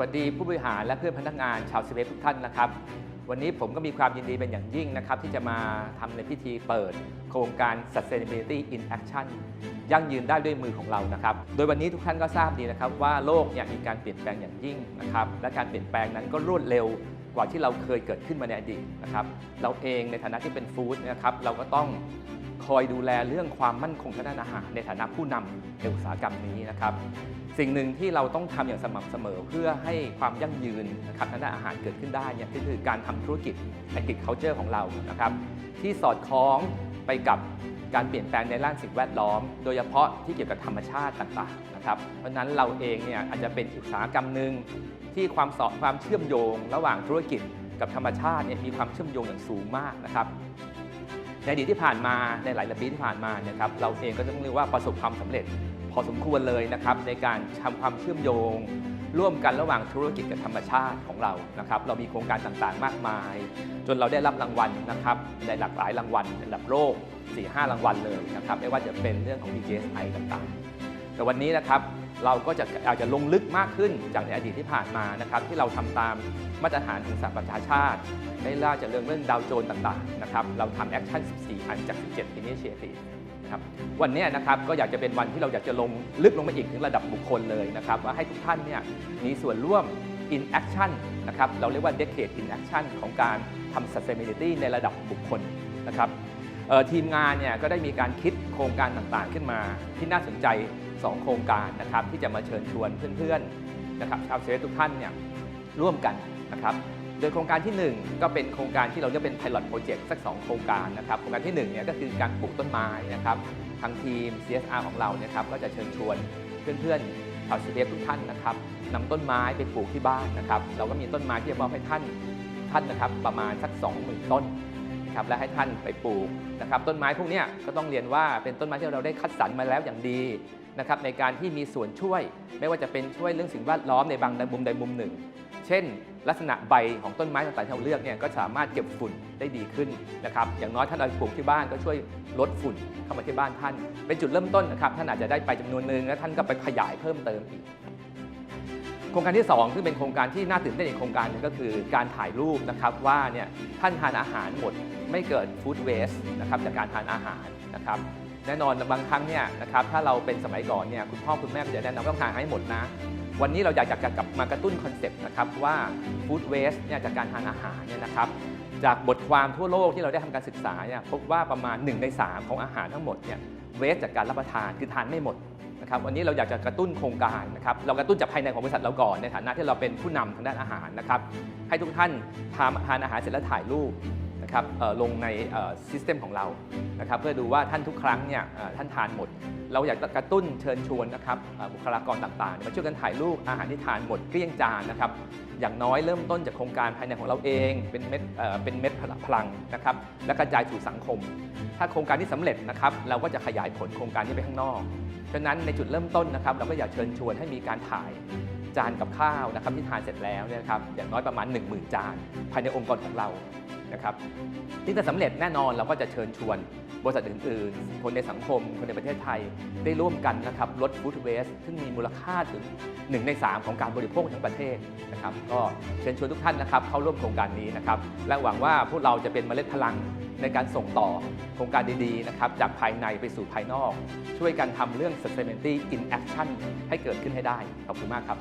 วัสดีผู้บริหารและเพื่อนพนักงานชาวสเวฟทุกท่านนะครับ วันนี้ผมก็มีความยินดีเป็นอย่างยิ่งนะครับ ที่จะมาทำในพิธีเปิด โครงการ Sustainability in Action ยั่งยืนได้ด้วยมือของเรานะครับ โดยวันนี้ทุกท่านก็ทราบดีนะครับ ว่าโลกเนี่ยมีการเปลี่ยนแปลงอย่างยิ่งนะครับ และการเปลี่ยนแปลงนั้นก็รวดเร็วกว่าที่เราเคยเกิดขึ้นมาในอดีตนะครับ เราเองในฐานะที่เป็นฟู้ดนะครับ เราก็ต้อง คอยดูแลเรื่องความมั่นคงทางด้านอาหาร ในฐานะผู้นำในอุตสาหกรรมนี้นะครับ สิ่งหนึ่งที่เราต้องทำอย่างสม่ำเสมอเพื่อให้ความยั่งยืนนะครับทางด้านอาหารเกิดขึ้นได้เนี่ยก็คือการทำธุรกิจ agriculture ของเรานะครับ ที่สอดคล้องไปกับการเปลี่ยนแปลงในด้านสิ่งแวดล้อม โดยเฉพาะที่เกี่ยวกับธรรมชาติต่างๆนะครับ เพราะฉะนั้นเราเองเนี่ยอาจจะเป็นอุตสาหกรรมหนึ่งที่ความสอดความเชื่อมโยง ระหว่างธุรกิจกับธรรมชาติเนี่ยมีความเชื่อมโยงอย่างสูงมากนะครับ ในอดีตที่ผ่านมาในหลายปีที่ผ่านมาเนี่ยครับเราเองก็ต้องเรียกว่าประสบความสำเร็จ พอสมควรเลยนะครับในการทำความเชื่อมโยง ร่วมกันระหว่างธุรกิจกับธรรมชาติของเรานะครับเรามีโครงการต่างๆ มากมาย จนเราได้รับรางวัลนะครับในหลากหลายรางวัลระดับโลก 4-5 รางวัลเลยนะครับไม่ว่าจะเป็นเรื่องของ DJSI ต่างๆ แต่วันนี้นะครับ เราก็จะอาจจะลงลึกมากขึ้นจากในอดีตที่ผ่านมานะครับที่เราทำตามมาตรฐานของสหประชาชาติได้ล่าจากเรื่องเรื่องดาวโจนต่างๆนะครับเราทำแอคชั่น 14 อันจาก 17 Initiative ครับวันนี้นะครับก็อยากจะเป็นวันที่เราอยากจะลงลึกลงมาอีกถึงระดับบุคคลเลยนะครับว่าให้ทุกท่านเนี่ยมีส่วนร่วม in action นะครับเราเรียกว่า decade in action ของการทำ sustainability ในระดับบุคคลนะครับทีมงานเนี่ยก็ได้มีการคิดโครงการต่างๆขึ้นมาที่น่าสนใจ 2 โครงการนะครับที่จะมาเชิญชวนเพื่อนๆนะครับชาวเซเว่นทุกท่านเนี่ยร่วมกันนะครับโดยโครงการที่ 1 ก็เป็นโครงการที่เราเรียกเป็น pilot project สัก 2 โครงการนะครับโครงการที่1เนี่ยก็คือการปลูกต้นไม้นะครับทางทีม CSR ของเราเนี่ยครับก็จะเชิญชวนเพื่อนๆชาวซีเทุกท่านนะครับนำต้นไม้ไปปลูกที่บ้านนะครับเราก็มีต้นไม้ที่จะมอบให้ท่านท่านนะครับประมาณสัก 20,000 ต้น นะครับและให้ท่านไปปลูกนะครับต้นไม้พวกนี้ก็ต้องเรียนว่าเป็นต้นไม้ที่เราได้คัดสรรมาแล้วอย่างดีนะครับในการที่มีส่วนช่วย ไม่ว่าจะเป็นช่วยเรื่องสิ่งแวดล้อมในบางมุมใดมุมหนึ่ง เช่น ลักษณะใบของต้นไม้ต่างๆที่เราเลือกเนี่ยก็สามารถเก็บฝุ่นได้ดีขึ้นนะครับอย่างน้อยท่านเอาปลูกที่บ้านก็ช่วยลดฝุ่นเข้ามาที่บ้านท่าน เป็นจุดเริ่มต้นนะครับท่านอาจจะได้ไปจำนวนหนึ่งแล้วท่านก็ไปขยายเพิ่มเติมอีก ครงการที่ 2 ซึ่งเป็นโครงการที่น่าตื่นเต้นอีกโครงการหนึงก็คือการถ่ายรูปนะครับว่าเนี่ยท่านทานอาหารหมดไม่เกิดฟู้ดเวสต์นะครับจากการทานอาหารนะครับแน่นอนบางครั้งเนี่ยนะครับถ้าเราเป็นสมัยก่อนเนี่ยคุณพ่อคุณแม่ก็จะแนะนำว่าต้องทานให้หมดนะ วันนี้เราอยากจะกลับมากระตุ้นคอนเซปต์นะครับว่าฟู้ดเวสต์เนี่ยจากการทานอาหารเนี่ยนะครับจากบทความทั่วโลกที่เราได้ทำการศึกษาเนี่ยพบว่าประมาณ 1 ใน 3 ของอาหารทั้งหมดเนี่ยเวสจากการรับประทานคือทานไม่หมด นะครับวันนี้เราอยากจะกระตุ้นโครงการนะครับเรากระตุ้นจากภายในของบริษัทเราก่อนในฐานะที่เราเป็นผู้นำทางด้านอาหารนะครับให้ทุกท่านทานอาหารเสร็จแล้วถ่ายรูป นะครับลงในซิสเต็มของเรานะครับเพื่อดูว่าท่านทุกครั้งเนี่ยท่านทานหมด เราอยากกระตุ้นเชิญชวนนะครับบุคลากรต่างๆมาช่วยกันถ่ายรูปอาหารที่ทานหมดเกลี้ยงจานนะครับอย่างน้อยเริ่มต้นจากโครงการภายในของเราเอง เป็นเม็ดเป็นเม็ดพลังนะครับและกระจายสู่สังคม ถ้าโครงการที่สำเร็จนะครับเราก็จะขยายผลโครงการนี้ไปข้างนอกฉะนั้นในจุดเริ่มต้นนะครับเราก็อยากเชิญชวนให้มีการถ่ายจานกับข้าวนะครับที่ทานเสร็จแล้วเนี่ยนะครับอย่างน้อยประมาณ 10,000 จาน ภายในองค์กรของเรา นะครับที่จะสำเร็จแน่นอนเราก็จะเชิญชวน บริษัทอื่นๆ คนในสังคม คนในประเทศไทย ได้ร่วมกันนะครับลดฟู้ดเวสซึ่งมีมูลค่าถึง 1 ใน 3 ของการบริโภคทั้งประเทศนะครับก็เชิญชวนทุกท่านนะครับเข้าร่วมโครงการนี้นะครับและหวังว่าพวกเราจะเป็นเมล็ดพลังในการส่งต่อโครงการดีๆนะครับจากภายในไปสู่ภายนอก ช่วยกันทำเรื่อง sustainability in action ให้เกิดขึ้นให้ได้ ขอบคุณมากครับ